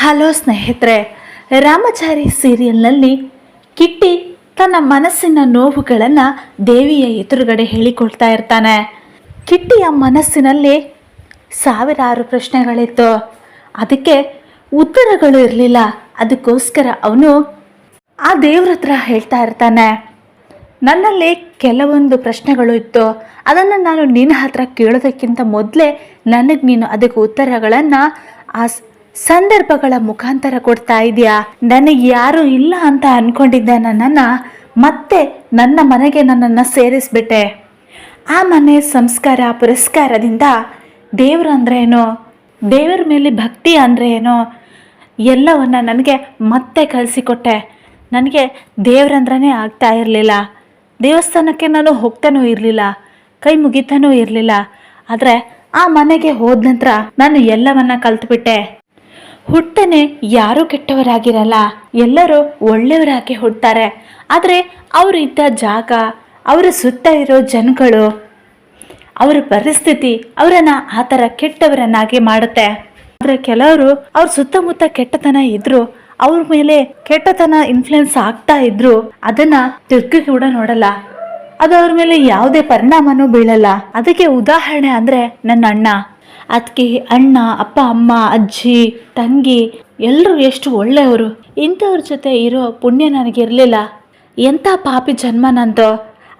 Hello ಸ್ನೇಹಿತರೆ, ರಾಮಚಾರಿ ಸೀರಿಯಲ್ನಲ್ಲಿ ಕಿಟ್ಟಿ ತನ್ನ ಮನಸ್ಸಿನ ನೋವುಗಳನ್ನು ದೇವಿಯ ಎದುರುಗಡೆ ಹೇಳಿಕೊಳ್ತಾ ಇರ್ತಾನೆ. ಕಿಟ್ಟಿಯ ಮನಸ್ಸಿನಲ್ಲಿ ಸಾವಿರಾರು ಪ್ರಶ್ನೆಗಳಿತ್ತು. ಅದಕ್ಕೆ ಉತ್ತರಗಳು ಇರಲಿಲ್ಲ. ಅದಕ್ಕೋಸ್ಕರ ಅವನು ಆ ದೇವ್ರ ಹತ್ರ ಹೇಳ್ತಾ ಇರ್ತಾನೆ. ನನ್ನಲ್ಲಿ ಕೆಲವೊಂದು ಪ್ರಶ್ನೆಗಳು ಇತ್ತು. ಅದನ್ನು ನಾನು ನಿನ್ನ ಹತ್ರ ಕೇಳೋದಕ್ಕಿಂತ ಮೊದಲೇ ನನಗೆ ನೀನು ಅದಕ್ಕೆ ಉತ್ತರಗಳನ್ನು ಆ ಸಂದರ್ಭಗಳ ಮುಖಾಂತರ ಕೊಡ್ತಾ ಇದೆಯಾ ನನಗೆ ಯಾರು ಇಲ್ಲ ಅಂತ ಅನ್ಕೊಂಡಿದ್ದೆ ನನ್ನನ್ನು ಮತ್ತೆ ನನ್ನ ಮನೆಗೆ ನನ್ನನ್ನು ಸೇರಿಸ್ಬಿಟ್ಟೆ. ಆ ಮನೆ ಸಂಸ್ಕಾರ ಪುರಸ್ಕಾರದಿಂದ ದೇವ್ರು ಅಂದ್ರೆ ಏನು? ದೇವರ ಮೇಲೆ ಭಕ್ತಿ ಅಂದರೆ ಏನು? ಎಲ್ಲವನ್ನ ನನಗೆ ಮತ್ತೆ ಕಲಿಸಿಕೊಟ್ಟೆ ನನಗೆ ದೇವ್ರಂದ್ರೇ ಆಗ್ತಾ ಇರಲಿಲ್ಲ. ದೇವಸ್ಥಾನಕ್ಕೆ ನಾನು ಹೋಗ್ತಾನೂ ಇರಲಿಲ್ಲ. ಕೈ ಮುಗಿತಾನೂ ಇರಲಿಲ್ಲ. ಆದರೆ ಆ ಮನೆಗೆ ಹೋದ ನಂತರ ನಾನು ಎಲ್ಲವನ್ನ ಕಲ್ತ್ಬಿಟ್ಟೆ ಹುಟ್ಟನೆ ಯಾರೂ ಕೆಟ್ಟವರಾಗಿರಲ್ಲ, ಎಲ್ಲರೂ ಒಳ್ಳೆಯವರಾಗಿ ಹುಡ್ತಾರೆ ಆದರೆ ಅವರು ಇದ್ದ ಜಾಗ, ಅವರ ಸುತ್ತ ಇರೋ ಜನಗಳು, ಅವರ ಪರಿಸ್ಥಿತಿ ಅವರನ್ನು ಆ ಥರ ಕೆಟ್ಟವರನ್ನಾಗಿ ಮಾಡುತ್ತೆ. ಆದರೆ ಕೆಲವರು ಅವ್ರ ಸುತ್ತಮುತ್ತ ಕೆಟ್ಟತನ ಇದ್ರು, ಅವ್ರ ಮೇಲೆ ಕೆಟ್ಟತನ ಇನ್ಫ್ಲುಯೆನ್ಸ್ ಆಗ್ತಾ ಇದ್ರು, ಅದನ್ನ ತಿರ್ಗಿ ಕೂಡ ನೋಡಲ್ಲ. ಅದು ಅವ್ರ ಮೇಲೆ ಯಾವುದೇ ಪರಿಣಾಮನೂ ಬೀಳಲ್ಲ. ಅದಕ್ಕೆ ಉದಾಹರಣೆ ಅಂದ್ರೆ ನನ್ನ ಅಣ್ಣ. ಅದಕ್ಕೆ ಅಣ್ಣ, ಅಪ್ಪ, ಅಮ್ಮ, ಅಜ್ಜಿ, ತಂಗಿ ಎಲ್ಲರೂ ಎಷ್ಟು ಒಳ್ಳೆಯವರು. ಇಂಥವ್ರ ಜೊತೆ ಇರೋ ಪುಣ್ಯ ನನಗಿರಲಿಲ್ಲ ಎಂಥ ಪಾಪಿ ಜನ್ಮ ನಂದು.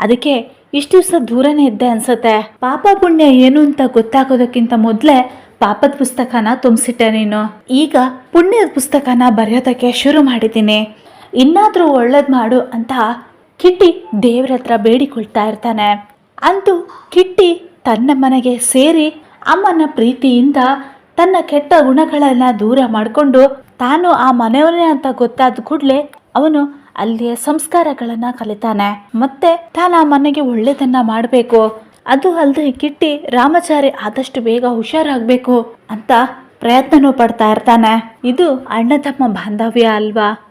ಅದಕ್ಕೆ ಇಷ್ಟು ದಿವಸ ದೂರನೇ ಇದ್ದೆ ಅನ್ಸುತ್ತೆ. ಪಾಪ ಪುಣ್ಯ ಏನು ಅಂತ ಗೊತ್ತಾಗೋದಕ್ಕಿಂತ ಮೊದಲೇ ಪಾಪದ ಪುಸ್ತಕನ ತುಂಬಿಸಿಟ್ಟೆ ನೀನು. ಈಗ ಪುಣ್ಯದ ಪುಸ್ತಕನ ಬರೆಯೋದಕ್ಕೆ ಶುರು ಮಾಡಿದ್ದೀನಿ. ಇನ್ನಾದರೂ ಒಳ್ಳೇದು ಮಾಡು ಅಂತ ಕಿಟ್ಟಿ ದೇವ್ರ ಹತ್ರ ಬೇಡಿಕೊಳ್ತಾ ಇರ್ತಾನೆ. ಅಂತೂ ಕಿಟ್ಟಿ ತನ್ನ ಮನೆಗೆ ಸೇರಿ ಅಮ್ಮನ ಪ್ರೀತಿಯಿಂದ ತನ್ನ ಕೆಟ್ಟ ಗುಣಗಳನ್ನು ದೂರ ಮಾಡಿಕೊಂಡು ತಾನು ಆ ಮನೆಯವನೇ ಅಂತ ಗೊತ್ತಾದ ಕೂಡಲೇ ಅವನು ಅಲ್ಲಿಯ ಸಂಸ್ಕಾರಗಳನ್ನು ಕಲಿತಾನೆ. ಮತ್ತೆ ತಾನು ಆ ಮನೆಗೆ ಒಳ್ಳೇದನ್ನ ಮಾಡಬೇಕು. ಅದು ಅಲ್ಲದೆ ಕಿಟ್ಟಿ ರಾಮಚಾರಿ ಆದಷ್ಟು ಬೇಗ ಹುಷಾರಾಗಬೇಕು ಅಂತ ಪ್ರಯತ್ನನೂ ಪಡ್ತಾ ಇರ್ತಾನೆ. ಇದು ಅಣ್ಣ ತಮ್ಮ ಬಾಂಧವ್ಯ ಅಲ್ವಾ?